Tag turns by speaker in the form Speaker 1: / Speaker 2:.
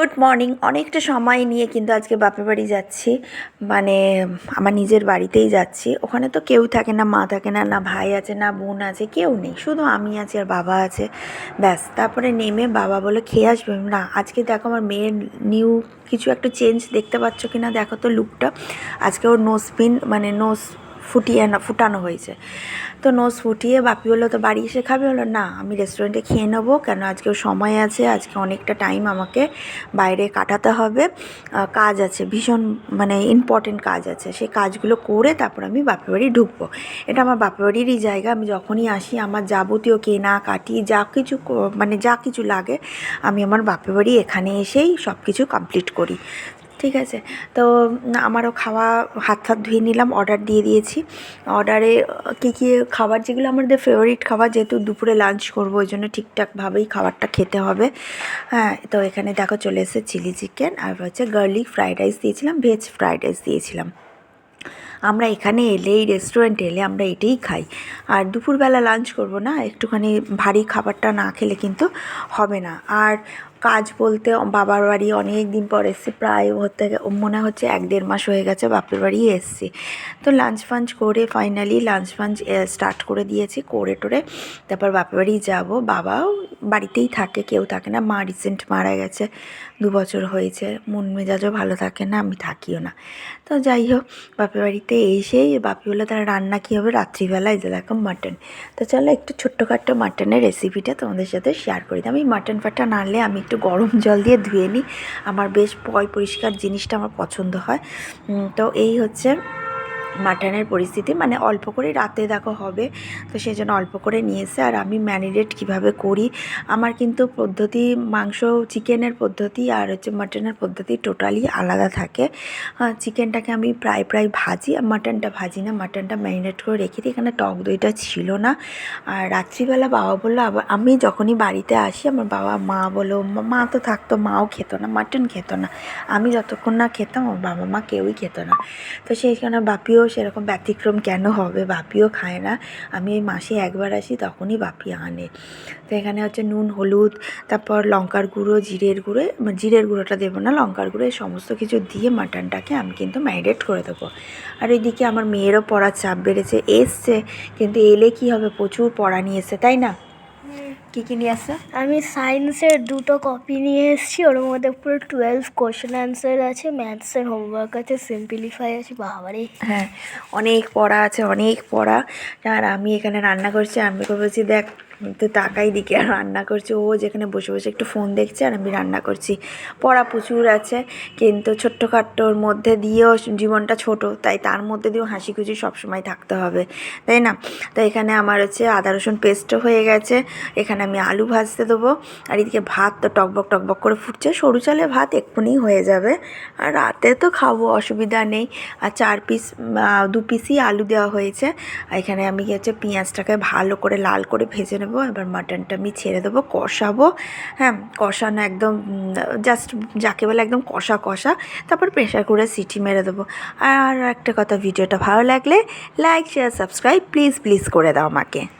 Speaker 1: Good morning অনেকটা সময় নিয়ে কিন্তু আজকে বাপের বাড়ি যাচ্ছি। মানে আমার নিজের বাড়িতেই যাচ্ছি। ওখানে তো কেউ থাকে না, মা থাকে না না ভাই আছে, না বোন আছে, কেউ নেই। শুধু আমি আছি আর বাবা আছে। ব্যাস, তারপরে নেমে বাবা বলে, খেয়ে আসবে? না, আজকে দেখো আমার মেয়ের নিউ কিছু একটা চেঞ্জ দেখতে পাচ্ছ কি না দেখো তো লুকটা আজকে ওর নোজ পিন মানে নোজ ফুটিয়ে না, ফুটানো হয়েছে। তো নোজ ফুটিয়ে বাপি বলল, তো বাড়ি এসে খাবে? হলো না, আমি রেস্টুরেন্টে খেয়ে নেব। কেন আজকেও সময় আছে, আজকে অনেকটা টাইম আমাকে বাইরে কাটাতে হবে। কাজ আছে, ভীষণ মানে ইম্পর্টেন্ট কাজ আছে। সেই কাজগুলো করে তারপর আমি বাপের বাড়ি ঢুকবো। এটা আমার বাপের বাড়িরই জায়গা। আমি যখনই আসি, আমার যাবতীয় কেনা, কাটি, যা কিছু মানে যা কিছু লাগে, আমি আমার বাপের বাড়ি এখানে এসেই সব কিছু কমপ্লিট করি। ঠিক আছে? তো আমারও খাওয়া হাত ফাত ধুয়ে নিলাম অর্ডার দিয়ে দিয়েছি। অর্ডারে কী কী খাবার? যেগুলো আমাদের ফেভারিট খাবার, যেহেতু দুপুরে লাঞ্চ করব, ওই জন্য ঠিকঠাকভাবেই খাবারটা খেতে হবে। হ্যাঁ তো এখানে দেখো চলে এসেছে চিলি চিকেন আর হচ্ছে গার্লিক ফ্রাইড রাইস দিয়েছিলাম ভেজ ফ্রাইড রাইস দিয়েছিলাম। আমরা এখানে এলে এই রেস্টুরেন্টে এলে আমরা এটাই খাই। আর দুপুরবেলা লাঞ্চ করব না, একটুখানি ভারী খাবারটা না খেলে কিন্তু হবে না। আর কাজ বলতে বাবার বাড়ি অনেক দিন পর এসেছি, প্রায় হতে মনে হচ্ছে এক দেড় মাস হয়ে গেছে বাপের বাড়ি এসেছি। তো লাঞ্চ ফাঞ্চ করে ফাইনালি লাঞ্চ ফাঞ্চ স্টার্ট করে দিয়েছি, করে টোরে তারপর বাপের বাড়ি যাব। বাবাও বাড়িতেই থাকে, কেউ থাকে না। মা রিসেন্ট মারা গেছে, দু বছর হয়েছে। মন মেজাজও ভালো থাকে না, আমি থাকিও না। তো যাই হোক, বাপের বাড়িতে এসেই বাপি বলে তার রান্না কী হবে রাত্রিবেলায়? যে দেখো মাটন তো চলো একটু ছোট্টখাট্টো মাটনের রেসিপিটা তোমাদের সাথে শেয়ার করি। আমি মাটন ফাটন আনলে আমি একটু গরম জল দিয়ে ধুয়ে নিই। আমার বেশ পয়, পরিষ্কার জিনিসটা আমার পছন্দ হয়। তো এই হচ্ছে মাটনের পরিস্থিতি মানে অল্প করে রাতে দেখো হবে। তো সেই জন্য অল্প করে নিয়ে এসে আর আমি ম্যারিনেট কীভাবে করি? আমার কিন্তু পদ্ধতি, মাংস চিকেনের পদ্ধতি আর হচ্ছে মাটনের পদ্ধতি টোটালি আলাদা থাকে। চিকেনটাকে আমি প্রায় প্রায় ভাজি। আর মাটনটা ভাজি না, মাটনটা ম্যারিনেট করে রেখে দিই। এখানে টক দইটা ছিল না। আর রাত্রিবেলা বাবা বলল আবার আমি যখনই বাড়িতে আসি, আমার বাবা, মা বলো মা- তো থাকতো, মাও খেত না, মাটন খেত না। আমি যতক্ষণ না খেতাম, আমার বাবা মা কেউই খেত না। তো সেইখানে বাপিও সেরকম ব্যতিক্রম কেন হবে? বাপিও খায় না। আমি এই মাসে একবার আসি, তখনই বাপি আনে। তো এখানে হচ্ছে নুন, হলুদ, তারপর লঙ্কার গুঁড়ো, জিরের গুঁড়ো মানে জিরের গুঁড়োটা দেবো না, লঙ্কার গুঁড়ো, এই সমস্ত কিছু দিয়ে মাটনটাকে আমি কিন্তু ম্যারিনেট করে দেবো। আর এইদিকে আমার মেয়েরও পড়ার চাপ বেড়েছে, এসছে, কিন্তু এলে কি হবে? প্রচুর পড়া নিয়ে এসছে, তাই না? কী কী নিয়ে আসছে
Speaker 2: আমি সায়েন্সের দুটো কপি নিয়ে এসেছি ওর মধ্যে পুরো টুয়েলভ কোশ্চেন অ্যান্সার আছে ম্যাথসের হোমওয়ার্ক আছে সিম্পলিফাই আছে বাবারে।
Speaker 1: হ্যাঁ অনেক পড়া আছে অনেক পড়া। আর আমি এখানে রান্না করছি আমি করব দেখ তো তাকাই দিকে আর রান্না করছি। ও যেখানে বসে বসে একটু ফোন দেখছে আর আমি রান্না করছি। পড়া প্রচুর আছে, কিন্তু ছোট্টখাট্টোর মধ্যে দিয়েও জীবনটা ছোট, তাই তার মধ্যে দিয়েও হাসি খুশি সবসময় থাকতে হবে, তাই না? তো এখানে আমার হচ্ছে আদা রসুন পেস্টও হয়ে গেছে। এখানে আমি আলু ভাজতে দেবো। আর এদিকে ভাত তো টকবক টকবক করে ফুটছে। সরু চালে ভাত এক্ষুনি হয়ে যাবে। আর রাতে তো খাব, অসুবিধা নেই। আর চার পিস দু পিসই আলু দেওয়া হয়েছে। এখানে আমি কি হচ্ছে পেঁয়াজটাকে ভালো করে লাল করে ভেজে নেব। এবার মাটনটা আমি ছেড়ে দেবো, কষাবো। হ্যাঁ কষানো একদম জাস্ট যাকে বলে একদম কষা কষা, তারপর প্রেশার করে সিটি মেরে দেবো। আর একটা কথা, ভিডিওটা ভালো লাগলে like share subscribe please please করে দাও আমাকে।